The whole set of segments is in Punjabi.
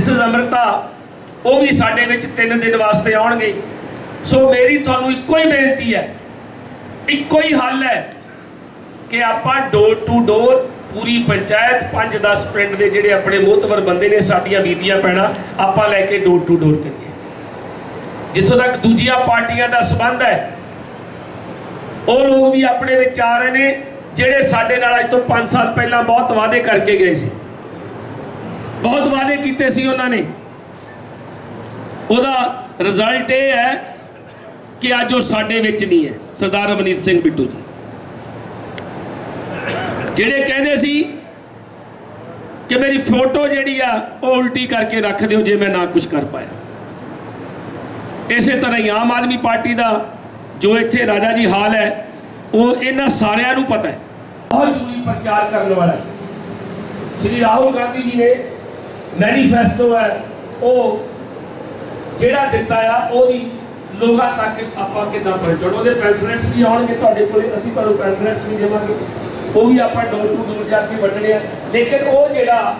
ਮਿਸਿਸ ਅਮ੍ਰਿਤਾ, ਉਹ ਵੀ ਸਾਡੇ ਵਿੱਚ 3 ਦਿਨ ਵਾਸਤੇ ਆਉਣਗੇ। ਸੋ ਮੇਰੀ ਤੁਹਾਨੂੰ ਇੱਕੋ ਹੀ ਬੇਨਤੀ ਹੈ, ਇੱਕੋ ਹੀ ਹੱਲ ਹੈ ਕਿ ਆਪਾਂ ਡੋਰ ਟੂ ਡੋਰ ਪੂਰੀ ਪੰਚਾਇਤ 5-10 ਪਿੰਡ ਦੇ ਜਿਹੜੇ ਆਪਣੇ ਮੋਹਤਵਰ ਬੰਦੇ ਨੇ, ਸਾਡੀਆਂ ਬੀਬੀਆਂ ਪੈਣਾ ਆਪਾਂ ਲੈ ਕੇ ਡੋਰ ਟੂ ਡੋਰ ਕਰੀਏ। ਜਿੱਥੋਂ ਤੱਕ ਦੂਜੀਆਂ ਪਾਰਟੀਆਂ ਦਾ ਸਬੰਧ ਹੈ, ਉਹ ਲੋਕ ਵੀ ਆਪਣੇ ਵਿੱਚ ਆ ਰਹੇ ਨੇ, ਜਿਹੜੇ ਸਾਡੇ ਨਾਲ ਅੱਜ ਤੋਂ 5 ਸਾਲ ਪਹਿਲਾਂ ਬਹੁਤ ਵਾਅਦੇ ਕਰਕੇ ਗਏ ਸੀ। ਬਹੁਤ ਵਾਅਦੇ ਕੀਤੇ ਸੀ ਉਹਨਾਂ ਨੇ। ਉਹਦਾ ਰਿਜ਼ਲਟ ਇਹ ਹੈ ਕਿ ਅੱਜ ਉਹ ਸਾਡੇ ਵਿੱਚ ਨਹੀਂ ਹੈ, ਸਰਦਾਰ ਰਵਨੀਤ ਸਿੰਘ ਬਿੱਟੂ ਜੀ। ਜਿਹੜੇ ਕਹਿੰਦੇ ਸੀ ਕਿ ਮੇਰੀ ਫੋਟੋ ਜਿਹੜੀ ਆ, ਉਹ ਉਲਟੀ ਕਰਕੇ ਰੱਖ ਦਿਓ ਜੇ ਮੈਂ ਨਾ ਕੁਝ ਕਰ ਪਾਇਆ। ਇਸੇ ਤਰ੍ਹਾਂ ਹੀ ਆਮ ਆਦਮੀ ਪਾਰਟੀ ਦਾ ਜੋ ਇੱਥੇ ਰਾਜਾ ਜੀ ਹਾਲ ਹੈ, ਉਹ ਇਹਨਾਂ ਸਾਰਿਆਂ ਨੂੰ ਪਤਾ ਹੈ। ਬਹੁਤ ਜ਼ਰੂਰੀ ਪ੍ਰਚਾਰ ਕਰਨ ਵਾਲਾ ਹੈ। ਸ਼੍ਰੀ ਰਾਹੁਲ ਗਾਂਧੀ ਜੀ ਨੇ ਮੈਨੀਫੈਸਟੋ ਹੈ, ਉਹ ਜਿਹੜਾ ਦਿੱਤਾ ਆ, ਉਹਦੀ ਲੋਕਾਂ ਤੱਕ ਆਪਾਂ ਕਿੱਦਾਂ ਪਹੁੰਚਾਉਣਾ ਉਹਦੇ ਪੈਂਫਲੇਟਸ ਵੀ ਆਉਣਗੇ ਤੁਹਾਡੇ ਕੋਲੇ, ਅਸੀਂ ਤੁਹਾਨੂੰ ਪੈਂਫਲੇਟਸ ਵੀ ਦੇਵਾਂਗੇ। ਉਹ ਵੀ ਆਪਾਂ ਡੋਰ ਟੂ ਡੋਰ ਜਾ ਕੇ ਵੰਡਣੇ ਆ। ਲੇਕਿਨ ਉਹ ਜਿਹੜਾ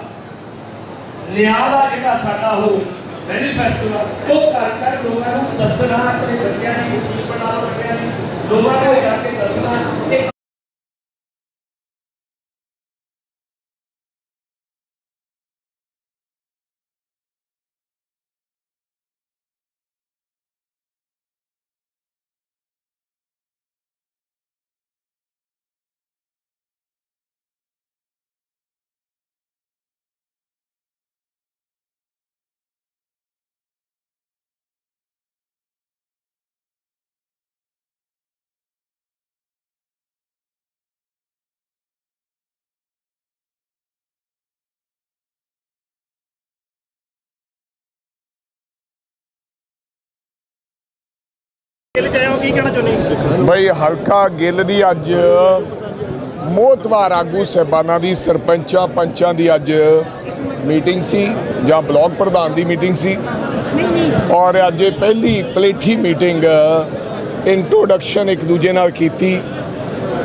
ਨਿਆਂ ਦਾ ਜਿਹੜਾ ਸਾਡਾ ਉਹ ਮੈਨੀਫੈਸਟੋ ਆ, ਉਹ ਕਰ ਕਰ ਲੋਕਾਂ ਨੂੰ ਦੱਸਣਾ, ਆਪਣੇ ਬੱਚਿਆਂ ਦੀ ਕੀ ਬਣਾਉ ਬੱਚਿਆਂ ਦੀ ਲੋਕਾਂ ਨੂੰ ਜਾ ਕੇ ਦੱਸਣਾ ਗਿੱਲ ਚ ਆਏ ਹੋ ਕੀ ਕਹਿਣਾ ਚਾਹੁੰਦੇ ਬਈ ਹਲਕਾ ਗਿੱਲ ਦੀ ਅੱਜ ਮੋਤਵਾਰ ਆਗੂ ਸਹਿਬਾਨਾਂ ਦੀ ਸਰਪੰਚਾਂ ਪੰਚਾਂ ਦੀ ਅੱਜ ਮੀਟਿੰਗ ਸੀ ਜਾਂ ਬਲਾਕ ਪ੍ਰਧਾਨ ਦੀ ਮੀਟਿੰਗ ਸੀ। ਔਰ ਅੱਜ ਇਹ ਪਹਿਲੀ ਪਲੇਠੀ ਮੀਟਿੰਗ ਇੰਟਰੋਡਕਸ਼ਨ ਇੱਕ ਦੂਜੇ ਨਾਲ ਕੀਤੀ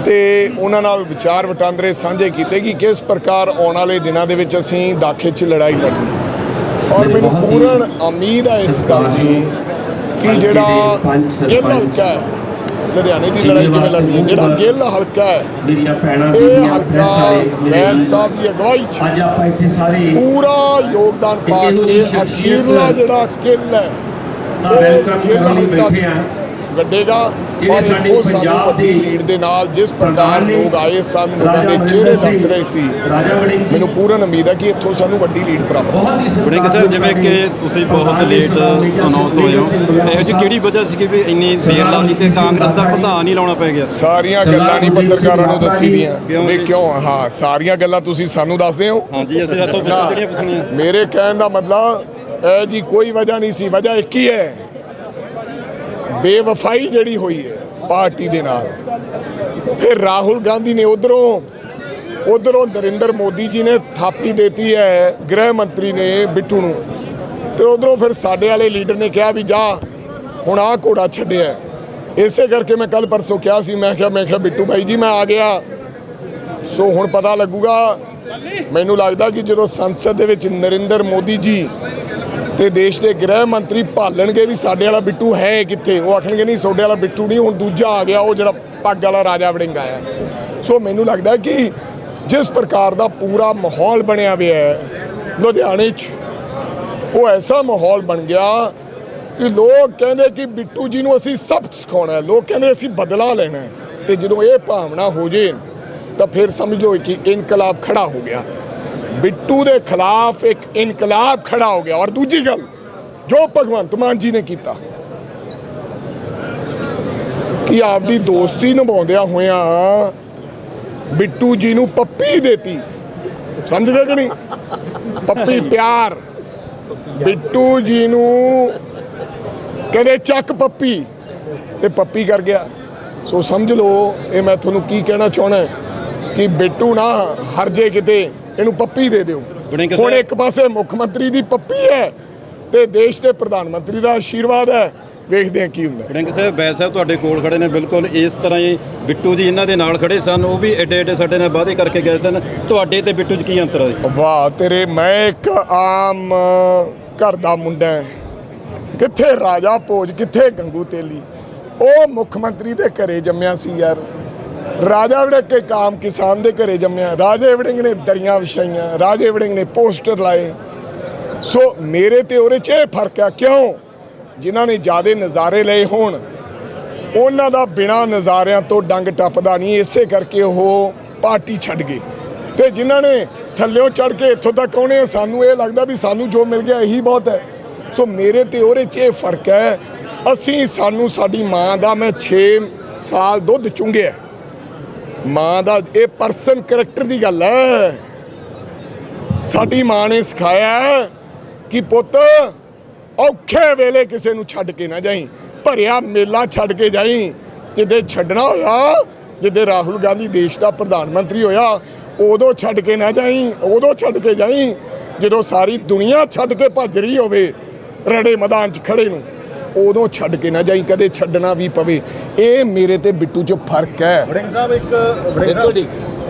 ਤੇ ਉਹਨਾਂ ਨਾਲ ਵਿਚਾਰ ਵਟਾਂਦਰੇ ਸਾਂਝੇ ਕੀਤੇ ਕਿ ਕਿਸ ਪ੍ਰਕਾਰ ਆਉਣ ਵਾਲੇ ਦਿਨਾਂ ਦੇ ਵਿੱਚ ਅਸੀਂ ਦਾਖੇ 'ਚ ਲੜਾਈ ਲੜਨੀ। ਔਰ ਮੈਨੂੰ ਪੂਰਨ ਉਮੀਦ ਹੈ ਇਸ ਗੱਲ ਦੀ ਕਿ ਜਿਹੜਾ ਗਿੱਲ ਹਲਕਾ ਹੈ ਲੁਧਿਆਣੇ ਦੀ ਲੜਾਈ ਕਿਵੇਂ ਲੜਨੀ ਹੈ ਜਿਹੜਾ ਗਿੱਲ ਹਲਕਾ ਹੈ ਮੇਰੀਆਂ ਭੈਣਾਂ ਬੀਬੀਆਂ ਪ੍ਰੈਸ ਵਾਲੇ ਮੇਰੇ ਵੀਰ, ਸਾਹਿਬ ਦੀ ਅਗਵਾਈ 'ਚ ਅੱਜ ਆਪਾਂ ਇੱਥੇ ਸਾਰੇ ਪੂਰਾ ਯੋਗਦਾਨ ਪਾ ਕੇ ਅਖੀਰਲਾ ਜਿਹੜਾ ਕਿੱਲ ਹੈ ਦਾ ਕਰਨ ਲਈ ਹਲਕਾ ਬੈਠੇ ਆ ਗੱਡੇਗਾ। ਜਿਹੜੇ ਔਰ ਸਾਡੇ ਉਹ ਪੰਜਾਬ ਦੇ ਲੀਡ ਦੇ ਨਾਲ ਜਿਸ ਪ੍ਰਕਾਰ ਲੋਕ ਆਏ ਸਨ ਲੋਕਾਂ ਦੇ ਚਿਹਰੇ ਦੱਸ ਰਹੇ ਸੀ। ਰਾਜਾ ਵੜਿੰਗ ਜੀ ਮੈਨੂੰ ਪੂਰਨ ਉਮੀਦ ਹੈ ਕਿ ਇੱਥੋਂ ਸਾਨੂੰ ਵੱਡੀ ਲੀਡ ਪ੍ਰਾਪਤ ਬਹੁਤ ਹੀ ਬੜੇ ਕਿ ਸਰ ਜਿਵੇਂ ਕਿ ਤੁਸੀਂ ਬਹੁਤ ਲੇਟ ਅਨਾਉਂਸ ਹੋਏ ਹੋ। ਇਹੋ ਜਿਹੀ ਕਿਹੜੀ ਵਜ੍ਹਾ ਸੀ ਕਿ ਵੀ ਇੰਨੀ ਦੇਰ ਲਾ ਦਿੱਤੀ ਕਾਂਗਰਸ ਦਾ ਪ੍ਰਧਾਨ ਹੀ ਲਾਉਣਾ ਪੈ ਗਿਆ? ਸਾਰੀਆਂ ਗੱਲਾਂ ਨਹੀਂ ਪੱਤਰਕਾਰਾਂ ਨੂੰ ਦੱਸੀ ਦੀਆਂ। ਵੀ? ਕਿਉਂ? ਹਾਂ ਸਾਰੀਆਂ ਗੱਲਾਂ ਤੁਸੀਂ ਸਾਨੂੰ ਦੱਸਦੇ ਹੋ। ਹਾਂਜੀ ਅਸੀਂ ਸਾਤੋਂ ਪੁੱਛੋ ਜਿਹੜੀਆਂ ਪੁੱਛਣੀਆਂ। ਮੇਰੇ ਕਹਿਣ ਦਾ ਮਤਲਬ ਇਹ ਜੀ ਕੋਈ ਵਜ੍ਹਾ ਨਹੀਂ ਸੀ। ਵਜ੍ਹਾ ਇੱਕ ਹੀ ਹੈ। ਬੇਵਫਾਈ ਜਿਹੜੀ ਹੋਈ ਹੈ ਪਾਰਟੀ ਦੇ ਨਾਲ। ਫਿਰ ਰਾਹੁਲ ਗਾਂਧੀ ਨੇ ਉਧਰੋਂ ਉਧਰੋਂ ਨਰਿੰਦਰ ਮੋਦੀ ਜੀ ਨੇ ਥਾਪੀ ਦਿੱਤੀ ਹੈ, ਗ੍ਰਹਿ ਮੰਤਰੀ ਨੇ ਬਿੱਟੂ ਨੂੰ। ਤੇ ਉਧਰੋਂ ਫਿਰ ਸਾਡੇ ਵਾਲੇ ਲੀਡਰ ਨੇ ਕਿਹਾ ਵੀ ਜਾ, ਹੁਣ ਆਹ ਘੋੜਾ ਛੱਡਿਆ। ਇਸੇ ਕਰਕੇ ਮੈਂ ਕੱਲ ਪਰਸੋਂ ਕਿਹਾ ਸੀ, ਮੈਂ ਕਿਹਾ ਮੈਂ ਕਿਹਾ, ਬਿੱਟੂ ਭਾਈ ਜੀ, ਮੈਂ ਆ ਗਿਆ। ਸੋ ਹੁਣ ਪਤਾ ਲੱਗੂਗਾ, ਮੈਨੂੰ ਲੱਗਦਾ ਕਿ ਜਦੋਂ ਸੰਸਦ ਦੇ ਵਿੱਚ ਨਰਿੰਦਰ ਮੋਦੀ ਜੀ ਤੇ ਦੇਸ਼ ਦੇ ਗ੍ਰਹਿ ਮੰਤਰੀ ਭਾਲਣਗੇ ਵੀ ਸਾਡੇ ਵਾਲਾ ਬਿੱਟੂ ਹੈ ਕਿੱਥੇ? ਉਹ ਆਖਣਗੇ, ਨਹੀਂ, ਤੁਹਾਡੇ ਵਾਲਾ ਬਿੱਟੂ ਨਹੀਂ, ਹੁਣ ਦੂਜਾ ਆ ਗਿਆ, ਉਹ ਜਿਹੜਾ ਪੱਗ ਵਾਲਾ ਰਾਜਾ ਵੜਿੰਗ ਆਇਆ। ਸੋ ਮੈਨੂੰ ਲੱਗਦਾ ਕਿ ਜਿਸ ਪ੍ਰਕਾਰ ਦਾ ਪੂਰਾ ਮਾਹੌਲ ਬਣਿਆ ਹੋਇਆ ਹੈ, ਲੁਧਿਆਣੇ 'ਚ, ਉਹ ਐਸਾ ਮਾਹੌਲ ਬਣ ਗਿਆ ਕਿ ਲੋਕ ਕਹਿੰਦੇ ਕਿ ਬਿੱਟੂ ਜੀ ਨੂੰ ਅਸੀਂ ਸਬਕ ਸਿਖਾਉਣਾ ਲੋਕ ਕਹਿੰਦੇ ਅਸੀਂ ਬਦਲਾ ਲੈਣਾ ਹੈ। ਤੇ ਜਦੋਂ ਇਹ ਭਾਵਨਾ ਹੋ ਜੇ, ਤਾਂ ਫਿਰ ਸਮਝ ਲਓ ਕਿ ਇਨਕਲਾਬ ਖੜਾ ਹੋ ਗਿਆ। ਬਿੱਟੂ ਦੇ ਖਿਲਾਫ ਇੱਕ ਇਨਕਲਾਬ ਖੜਾ ਹੋ ਗਿਆ। ਔਰ ਦੂਜੀ ਗੱਲ, ਜੋ ਭਗਵੰਤ ਮਾਨ ਜੀ ਨੇ ਕੀਤਾ, ਕਿ ਆਪਦੀ ਦੋਸਤੀ ਨਿਭਾਉਂਦਿਆਂ ਹੋਇਆਂ ਬਿੱਟੂ ਜੀ ਨੂੰ ਪੱਪੀ ਦੇਤੀ। ਸਮਝ ਗਏ ਕਿ ਨਹੀਂ? ਪੱਪੀ ਪਿਆਰ। ਬਿੱਟੂ ਜੀ ਨੂੰ ਕਦੇ ਚੱਕ ਪੱਪੀ, ਤੇ ਪੱਪੀ ਕਰ ਗਿਆ। ਸੋ ਸਮਝ ਲਓ, ਇਹ ਮੈਂ ਤੁਹਾਨੂੰ ਕੀ ਕਹਿਣਾ ਚਾਹਣਾ ਕਿ ਬਿੱਟੂ ਨਾ ਹਰ ਜੇ ਕਿਤੇ ਇਹਨੂੰ ਪੱਪੀ ਦੇ ਦਿਓ। ਹੁਣ ਇੱਕ ਪਾਸੇ ਮੁੱਖ ਮੰਤਰੀ ਦੀ ਪੱਪੀ ਹੈ ਤੇ ਦੇਸ਼ ਦੇ ਪ੍ਰਧਾਨ ਮੰਤਰੀ ਦਾ ਆਸ਼ੀਰਵਾਦ ਹੈ। ਵੇਖਦੇ ਹਾਂ ਕੀ ਹੁੰਦਾ। ਵੜਿੰਗ ਸਾਹਿਬ ਬੈਸ ਸਾਹਿਬ ਤੁਹਾਡੇ ਕੋਲ ਖੜੇ ਨੇ ਬਿਲਕੁਲ ਇਸ ਤਰ੍ਹਾਂ ਹੀ ਬਿੱਟੂ ਜੀ ਇਹਨਾਂ ਦੇ ਨਾਲ ਖੜੇ ਸਨ ਉਹ ਵੀ ਏਡੇ ਏਡੇ ਸਾਡੇ ਨਾਲ ਵਾਅਦੇ ਕਰਕੇ ਗਏ ਸਨ। ਤੁਹਾਡੇ ਤੇ ਬਿੱਟੂ 'ਚ ਕੀ ਅੰਤਰ ਹੈ ਵਾਹ ਤੇਰੇ ਮੈਂ ਇੱਕ ਆਮ ਘਰ ਦਾ ਮੁੰਡਾ। ਕਿੱਥੇ ਰਾਜਾ ਭੋਜ ਕਿੱਥੇ ਗੰਗੂ ਤੇਲੀ? ਉਹ ਮੁੱਖ ਮੰਤਰੀ ਦੇ ਘਰੇ ਜੰਮਿਆ ਸੀ ਯਾਰ। ਰਾਜਾ ਵੜਿੰਗ ਕੇ ਕਾਮ ਕਿਸਾਨ ਦੇ ਘਰੇ ਜੰਮਿਆ। ਰਾਜੇ ਵੜਿੰਗ ਨੇ ਦਰੀਆਂ ਵਿਛਾਈਆਂ। ਰਾਜੇ ਵੜਿੰਗ ਨੇ ਪੋਸਟਰ ਲਾਏ। ਸੋ ਮੇਰੇ ਤੇ ਉਹਦੇ 'ਚ ਇਹ ਫ਼ਰਕ ਆ। ਕਿਉਂ? ਜਿਨ੍ਹਾਂ ਨੇ ਜਿਆਦੇ ਨਜ਼ਾਰੇ ਲਏ ਹੋਣ। ਉਹਨਾਂ ਦਾ ਬਿਨਾ ਨਜ਼ਾਰਿਆਂ ਤੋਂ ਡੰਗ ਟੱਪਦਾ ਨਹੀਂ। ਇਸੇ ਕਰਕੇ ਉਹ ਪਾਰਟੀ ਛੱਡ ਗਏ। ਤੇ ਜਿਨ੍ਹਾਂ ਨੇ ਥੱਲਿਓਂ ਚੜ ਕੇ ਇੱਥੋਂ ਤੱਕ ਆਉਣੇ ਸਾਨੂੰ ਇਹ ਲੱਗਦਾ ਵੀ ਸਾਨੂੰ ਜੋ ਮਿਲ ਗਿਆ ਇਹੀ ਬਹੁਤ ਹੈ। ਸੋ ਮੇਰੇ ਤੇ ਉਹਦੇ 'ਚ ਇਹ ਫ਼ਰਕ ਹੈ। ਅਸੀਂ, ਸਾਨੂੰ, ਸਾਡੀ ਮਾਂ ਦਾ ਮੈਂ 6 ਸਾਲ ਦੁੱਧ ਚੁੰਗਿਆ ਮਾਂ ਦਾ, ਇਹ ਪਰਸਨ ਕਰੈਕਟਰ ਦੀ ਗੱਲ ਹੈ। ਸਾਡੀ ਮਾਂ ਨੇ ਸਿਖਾਇਆ ਕਿ ਪੁੱਤ, ਔਖੇ ਵੇਲੇ ਕਿਸੇ ਨੂੰ ਛੱਡ ਕੇ ਨਾ ਜਾਈ, ਭਰਿਆ ਮੇਲਾ ਛੱਡ ਕੇ ਜਾਈ। ਜਿੱਦੇ ਛੱਡਣਾ ਹੋਇਆ, ਜਿੱਦੇ ਰਾਹੁਲ ਗਾਂਧੀ ਦੇਸ਼ ਦਾ ਪ੍ਰਧਾਨ ਮੰਤਰੀ ਹੋਇਆ, ਉਦੋਂ ਛੱਡ ਕੇ ਨਾ ਜਾਈ, ਉਦੋਂ ਛੱਡ ਕੇ ਜਾਈ, ਜਦੋਂ ਸਾਰੀ ਦੁਨੀਆ ਛੱਡ ਕੇ ਭੱਜ ਰਹੀ ਹੋਵੇ, ਰੜੇ ਮੈਦਾਨ 'ਚ ਖੜੇ ਨੂੰ। ਉਦੋਂ ਛੱਡ ਕੇ ਨਾ ਜਾਈਂ ਕਦੇ ਛੱਡਣਾ ਵੀ ਪਵੇ। ਇਹ ਮੇਰੇ ਤੇ ਬਿੱਟੂ 'ਚ ਫ਼ਰਕ ਹੈ। ਵੜਿੰਗ ਸਾਹਿਬ ਇੱਕ ਵੜਿੰਗ ਸਾਹਿਬ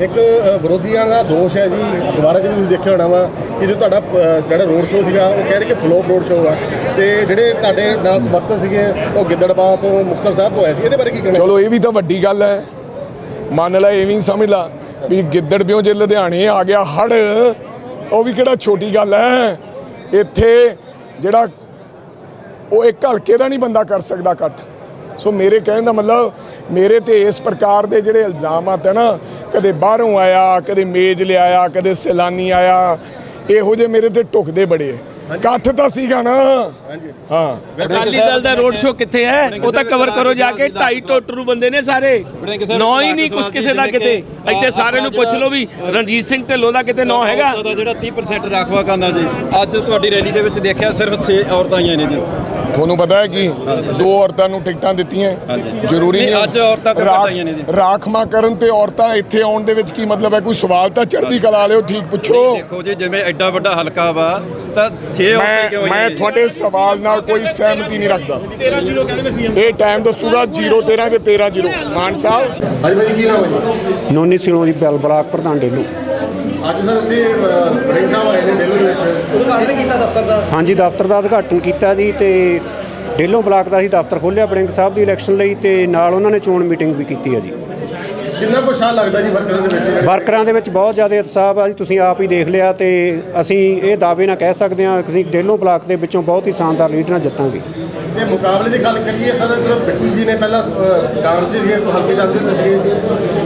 ਇੱਕ ਅ, ਵਿਰੋਧੀਆਂ ਦਾ ਦੋਸ਼ ਹੈ ਜੀ। ਦੁਬਾਰਾ ਜੀ ਤੁਸੀਂ ਦੇਖਿਆ ਹੋਣਾ ਵਾ ਕਿ ਜੋ ਤੁਹਾਡਾ ਜਿਹੜਾ ਰੋਡ ਸ਼ੋਅ ਸੀਗਾ ਉਹ ਕਹਿ ਰਹੇ ਕਿ ਫਲੋਪ ਰੋਡ ਸ਼ੋਅ ਆ। ਤੇ ਜਿਹੜੇ ਤੁਹਾਡੇ ਨਾਲ ਸਮਰਥਕ ਸੀਗੇ ਉਹ ਗਿੱਦੜਬਾਹ ਤੋਂ ਮੁਕਤਸਰ ਸਾਹਿਬ ਤੋਂ ਆਏ ਸੀ। ਇਹਦੇ ਬਾਰੇ ਕੀ ਕਹਿਣਾ ਚਲੋ ਇਹ ਵੀ ਤਾਂ ਵੱਡੀ ਗੱਲ ਹੈ। ਮੰਨ ਲੈ ਇਹ ਵੀ ਸਮਝ ਲਾ ਵੀ ਗਿੱਦੜ ਬਿਓ ਜੇ ਲੁਧਿਆਣੇ ਆ ਗਿਆ ਹੜ ਉਹ ਵੀ ਕਿਹੜਾ ਛੋਟੀ ਗੱਲ ਹੈ। ਇੱਥੇ ਜਿਹੜਾ ਉਹ ਇੱਕ ਹਲਕੇ ਦਾ ਨਹੀਂ ਬੰਦਾ ਕਰ ਸਕਦਾ ਇਕੱਠ। ਸੋ ਮੇਰੇ ਕਹਿਣ ਦਾ ਮਤਲਬ, ਮੇਰੇ ਤੇ ਇਸ ਪ੍ਰਕਾਰ ਦੇ ਜਿਹੜੇ ਇਲਜ਼ਾਮਾਤ ਹੈ ਨਾ, ਕਦੇ ਬਾਹਰੋਂ ਆਇਆ, ਕਦੇ ਮੇਜ਼ ਲਿਆਇਆ, ਕਦੇ ਸੈਲਾਨੀ ਆਇਆ, ਇਹੋ ਜਿਹੇ ਮੇਰੇ ਤੇ ਟੁਕਦੇ ਬੜੇ ਇਕੱਠ ਤਾਂ ਸੀਗਾ ਨਾ। ਹਾਂਜੀ। ਹਾਂ। ਅਕਾਲੀ ਦਲ ਦਾ ਰੋਡ ਸ਼ੋਅ ਕਿੱਥੇ ਹੈ? ਉਹ ਤਾਂ ਕਵਰ ਕਰੋ ਜਾ ਕੇ ਢਾਈ ਟੋਟਰੂ ਬੰਦੇ ਨੇ ਸਾਰੇ। ਨੌ ਹੀ ਨਹੀਂ ਕੁਛ ਕਿਸੇ ਦਾ ਕਿਤੇ। ਇੱਥੇ ਸਾਰਿਆਂ ਨੂੰ ਪੁੱਛ ਲਓ ਵੀ ਰਣਜੀਤ ਸਿੰਘ ਢਿੱਲੋਂ ਦਾ ਕਿਤੇ ਨੌ ਹੈਗਾ। ਜਿਹੜਾ 30% ਰਾਖਵਾ ਕਰਨਾ ਜੀ। ਅੱਜ ਤੁਹਾਡੀ ਰੈਲੀ ਦੇ ਵਿੱਚ ਦੇਖਿਆ ਸਿਰਫ 6 ਔਰਤਾਂ ਆਈਆਂ ਨੇ ਜੀ। ਤੁਹਾਨੂੰ ਪਤਾ ਹੈ ਕਿ ਦੋ ਔਰਤਾਂ ਨੂੰ ਟਿਕਟਾਂ ਦਿੱਤੀਆਂ। ਜ਼ਰੂਰੀ ਨਹੀਂ, ਅੱਜ ਔਰਤਾਂ ਘਟਾਈਆਂ ਨੇ ਜੀ? ਰਾਖਵਾਂ ਕਰਨ ਤੇ ਔਰਤਾਂ ਇੱਥੇ ਆਉਣ ਦੇ ਵਿੱਚ ਕੀ ਮਤਲਬ ਹੈ? ਕੋਈ ਸਵਾਲ ਤਾਂ ਚੜ੍ਹਦੀ ਕਲਾ ਵਾਲਿਓ ਠੀਕ ਪੁੱਛੋ। ਦੇਖੋ ਜੀ ਜਿਵੇਂ ਐਡਾ ਵੱਡਾ ਹਲਕਾ ਵਾ ਤਾਂ 6 ਔਰਤਾਂ ਮੈਂ ਮੈਂ ਜੀ? ਤੁਹਾਡੇ ਸਵਾਲ ਨਾਲ ਕੋਈ ਸਹਿਮਤੀ ਨਹੀਂ ਰੱਖਦਾ। ਇਹ ਟਾਈਮ ਦੱਸੂਗਾ 013 ਤੇ 13 ਮਾਨ ਸਾਹਿਬ? ਹਾਂਜੀ ਭਾਈ ਕੀ ਨਾਮ ਹੈ ਜੀ? ਨੋਨੀ ਸਿਲੋਂ ਦੀ ਬੈਲ ਬਲਾਕ ਪ੍ਰਧਾਨ ਡੇਲੂ। ਅੱਜ ਸਰ ਅਸੀਂ ਅ, ਵੜਿੰਗ ਸਾਹਿਬ ਆਏ ਨੇ ਦਿੱਲੀ ਦੇ ਵਿੱਚ। ਉਦਘਾਟਨ ਕੀਤਾ ਦਫ਼ਤਰ ਦਾ? ਹਾਂਜੀ ਦਫ਼ਤਰ ਦਾ ਉਦਘਾਟਨ ਕੀਤਾ ਜੀ ਤੇ ਡੇਲੋਂ ਬਲਾਕ ਦਾ ਅਸੀਂ ਦਫ਼ਤਰ ਖੋਲ੍ਹਿਆ ਬੜਿੰਗ ਸਾਹਿਬ ਦੀ ਇਲੈਕਸ਼ਨ ਲਈ ਤੇ ਨਾਲ ਉਹਨਾਂ ਨੇ ਚੋਣ ਮੀਟਿੰਗ ਵੀ ਕੀਤੀ ਹੈ ਜੀ। ਕਿੰਨਾ ਕੁ ਉਤਸ਼ਾਹ ਲੱਗਦਾ ਜੀ ਵਰਕਰਾਂ ਦੇ ਵਿੱਚ? ਵਰਕਰਾਂ ਦੇ ਵਿੱਚ ਬਹੁਤ ਜ਼ਿਆਦਾ ਉਤਸ਼ਾਹ ਆ ਜੀ ਤੁਸੀਂ ਆਪ ਹੀ ਦੇਖ ਲਿਆ ਤੇ ਅਸੀਂ ਇਹ ਦਾਅਵੇ ਨਾਲ ਕਹਿ ਸਕਦੇ ਹਾਂ ਕਿ ਅਸੀਂ ਡੇਲੋਂ ਬਲਾਕ ਦੇ ਵਿੱਚੋਂ ਬਹੁਤ ਹੀ ਸ਼ਾਨਦਾਰ ਲੀਡਰ ਨਾਲ ਜਿੱਤਾਂਗੇ। ਤੇ ਮੁਕਾਬਲੇ ਦੀ ਗੱਲ ਕਰੀਏ ਸਰ ਇਧਰ ਬਿੱਟੂ ਜੀ ਨੇ ਪਹਿਲਾਂ ਕਾਂਗਰਸੀ ਸੀਗੇ ਤੋਂ ਹਲਕੇ ਜਾਂਦੇ ਸੀਗੇ।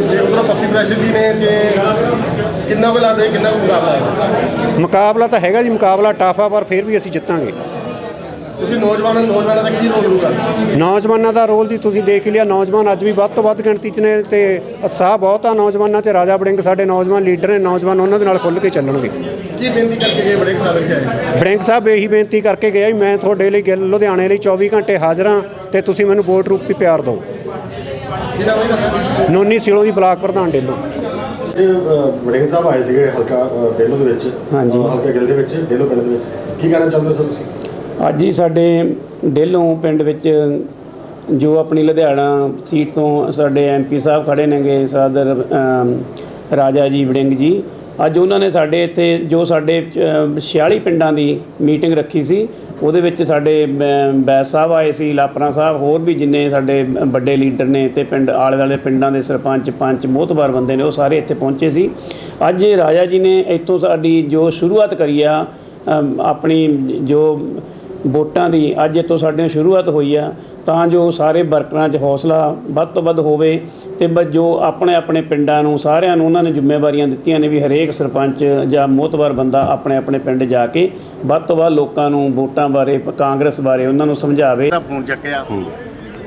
ਤੇ ਉਧਰੋਂ ਪੱਪੀ ਪ੍ਰੈਸ਼ਰ ਜੀ ਨੇ ਤੇ ਕਿੰਨਾ ਕੁ ਲੱਗਦਾ ਕਿੰਨਾ ਕੁ ਮੁਕਾਬਲਾ? ਹੈ ਮੁਕਾਬਲਾ ਤਾਂ ਹੈਗਾ ਜੀ ਮੁਕਾਬਲਾ ਟਫ ਪਰ ਫਿਰ ਵੀ ਅਸੀਂ ਜਿੱਤਾਂਗੇ। ਤੁਸੀਂ ਨੌਜਵਾਨਾਂ ਨੌਜਵਾਨਾਂ ਦਾ ਕੀ ਰੋਲ ਹੋਊਗਾ? ਨੌਜਵਾਨਾਂ ਦਾ ਰੋਲ ਜੀ ਤੁਸੀਂ ਦੇਖ ਲਿਆ ਨੌਜਵਾਨ ਅੱਜ ਵੀ ਵੱਧ ਤੋਂ ਵੱਧ ਗਿਣਤੀ 'ਚ ਨੇ ਤੇ ਉਤਸ਼ਾਹ ਬਹੁਤ ਆ ਨੌਜਵਾਨਾਂ 'ਚ। ਰਾਜਾ ਬੜਿੰਗ ਸਾਡੇ ਨੌਜਵਾਨ ਲੀਡਰ ਨੇ ਨੌਜਵਾਨ ਉਹਨਾਂ ਦੇ ਨਾਲ ਖੁੱਲ੍ਹ ਕੇ ਚੱਲਣਗੇ। ਕੀ ਬੇਨਤੀ ਕਰਕੇ ਗਏ ਬੜੇ ਸਾਰੇ ਕੇ ਆਏ? ਬੜਿੰਗ ਸਾਹਿਬ ਇਹੀ ਬੇਨਤੀ ਕਰਕੇ ਗਿਆ ਮੈਂ ਤੁਹਾਡੇ ਲਈ ਗਿੱਲ ਲੁਧਿਆਣੇ ਲਈ 24 ਘੰਟੇ ਹਾਜ਼ਰ ਹਾਂ ਤੇ ਤੁਸੀਂ ਮੈਨੂੰ ਵੋਟ ਰੂਪ ਪਿਆਰ ਦਿਓ। ਨੋਨੀ ਸਿਲੋਂ ਦੀ ਬਲਾਕ ਪ੍ਰਧਾਨ ਡੇਲੂ। ਬੜੇ ਸਾਹਿਬ ਆਏ ਸੀਗੇ ਹਲਕਾ ਡੇਲੋ ਦੇ ਵਿੱਚ ਹਾਂਜੀ। ਹਲਕਾ ਗਿਲ ਦੇ ਵਿੱਚ ਡੇਲੋ ਪਿੰਡ ਦੇ ਵਿੱਚ। ਕੀ ਕਹਿਣਾ ਚਾਹੁੰਦੇ ਹੋ ਤੁਸੀਂ? ਅੱਜ ਹੀ ਸਾਡੇ ਡੇਲੋਂ ਪਿੰਡ ਵਿੱਚ ਜੋ ਆਪਣੀ ਲੁਧਿਆਣਾ ਸੀਟ ਤੋਂ ਸਾਡੇ ਐਮਪੀ ਸਾਹਿਬ ਖੜੇ ਨੇਗੇ ਸਾਦਰ ਰਾਜਾ ਜੀ ਵੜਿੰਗ ਜੀ ਅੱਜ ਉਹਨਾਂ ਨੇ ਸਾਡੇ ਇੱਥੇ ਜੋ ਸਾਡੇ ਅ, 46 ਪਿੰਡਾਂ ਦੀ ਮੀਟਿੰਗ ਰੱਖੀ ਸੀ ਉਹਦੇ ਵਿੱਚ ਸਾਡੇ ਅ, ਬੈਸ ਸਾਹਿਬ ਆਏ ਸੀ ਲਾਪਰਾ ਸਾਹਿਬ ਹੋਰ ਵੀ ਜਿੰਨੇ ਸਾਡੇ ਵੱਡੇ ਲੀਡਰ ਨੇ ਤੇ ਪਿੰਡ ਆਲੇ ਦੁਆਲੇ ਪਿੰਡਾਂ ਦੇ ਸਰਪੰਚ ਪੰਚ ਮੋਹਤਬਾਰ ਬੰਦੇ ਨੇ ਉਹ ਸਾਰੇ ਇੱਥੇ ਪਹੁੰਚੇ ਸੀ। ਅੱਜ ਰਾਜਾ ਜੀ ਨੇ ਇੱਥੋਂ ਸਾਡੀ ਜੋ ਸ਼ੁਰੂਆਤ ਕਰੀ ਆ ਆਪਣੀ ਜੋ ਵੋਟਾਂ ਦੀ ਅੱਜ ਤੋਂ ਸਾਡੇ ਸ਼ੁਰੂਆਤ ਹੋਈ ਆ ਤਾਂ ਜੋ ਸਾਰੇ ਵਰਕਰਾਂ 'ਚ ਹੌਸਲਾ ਵੱਧ ਤੋਂ ਵੱਧ ਹੋਵੇ ਤੇ ਬ- ਜੋ ਆਪਣੇ ਆਪਣੇ ਪਿੰਡਾਂ ਨੂੰ ਸਾਰਿਆਂ ਨੂੰ ਉਹਨਾਂ ਨੇ ਜ਼ਿੰਮੇਵਾਰੀਆਂ ਦਿੱਤੀਆਂ ਨੇ ਵੀ ਹਰੇਕ ਸਰਪੰਚ ਜਾਂ ਮੋਤਬਰ ਬੰਦਾ ਆਪਣੇ ਆਪਣੇ ਪਿੰਡ ਜਾ ਕੇ ਵੱਧ ਤੋਂ ਵੱਧ ਲੋਕਾਂ ਨੂੰ ਵੋਟਾਂ ਬਾਰੇ ਕਾਂਗਰਸ ਬਾਰੇ ਉਹਨਾਂ ਨੂੰ ਸਮਝਾਵੇ। ਦਾ ਫੋਨ ਚੱਕਿਆ।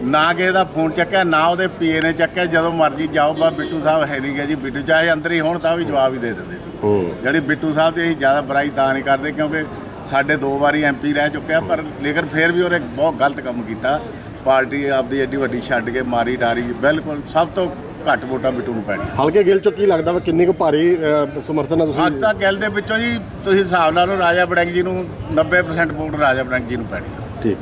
ਨਾ ਕਿਸੇ ਦਾ ਫੋਨ ਚੱਕਿਆ ਨਾ ਉਹਦੇ ਪੀਏ ਨੇ ਚੱਕਿਆ ਜਦੋਂ ਮਰਜ਼ੀ ਜਾਓ ਬਾ ਬਿੱਟੂ ਸਾਹਿਬ ਹੈ ਨਹੀਂ ਗੇ ਜੀ। ਬਿੱਟੂ ਚਾਹੇ ਅੰਦਰ ਹੀ ਹੋਣ ਤਾਂ ਵੀ ਜਵਾਬ ਹੀ ਦੇ ਦਿੰਦੇ ਸੀ। ਜਿਹੜੀ ਬਿੱਟੂ ਸਾਹਿਬ ਤੇ ਅਸੀਂ ਜ਼ਿਆਦਾ ਬੁਰਾਈ ਤਾਂ ਨਹੀਂ ਕਰਦੇ ਕਿਉਂਕਿ ਸਾਡੇ ਦੋ ਵਾਰੀ ਐਮਪੀ ਰਹਿ ਚੁੱਕਿਆ ਪਰ ਲੇਕਿਨ ਫਿਰ ਵੀ ਉਹਨੇ ਬਹੁਤ ਗਲਤ ਕੰਮ ਕੀਤਾ। ਪਾਰਟੀ ਆਪਦੀ ਐਡੀ ਵੱਡੀ ਛੱਡ ਕੇ ਮਾਰੀ ਡਾਰੀ ਬਿਲਕੁਲ ਸਭ ਤੋਂ ਘੱਟ ਵੋਟਾਂ ਬਿੱਟੂ ਨੂੰ ਪੈਣੀਆਂ। ਹਲਕੇ ਗਿਲ ਚੋਂ ਕੀ ਲੱਗਦਾ ਵਾ? ਕਿੰਨੀ ਕੁ ਭਾਰੀ ਸਮਰਥਨ ਅੱਜ ਤੁਸੀਂ? ਤੱਕ ਗੱਲ ਦੇ ਵਿੱਚੋਂ ਜੀ ਤੁਸੀਂ ਹਿਸਾਬ ਲਾ ਲਓ ਰਾਜਾ ਬੜਿੰਗ ਜੀ ਨੂੰ 90% ਵੋਟ ਰਾਜਾ ਬੜਿੰਗ ਜੀ ਨੂੰ ਪੈਣੀ। ਆ ਠੀਕ।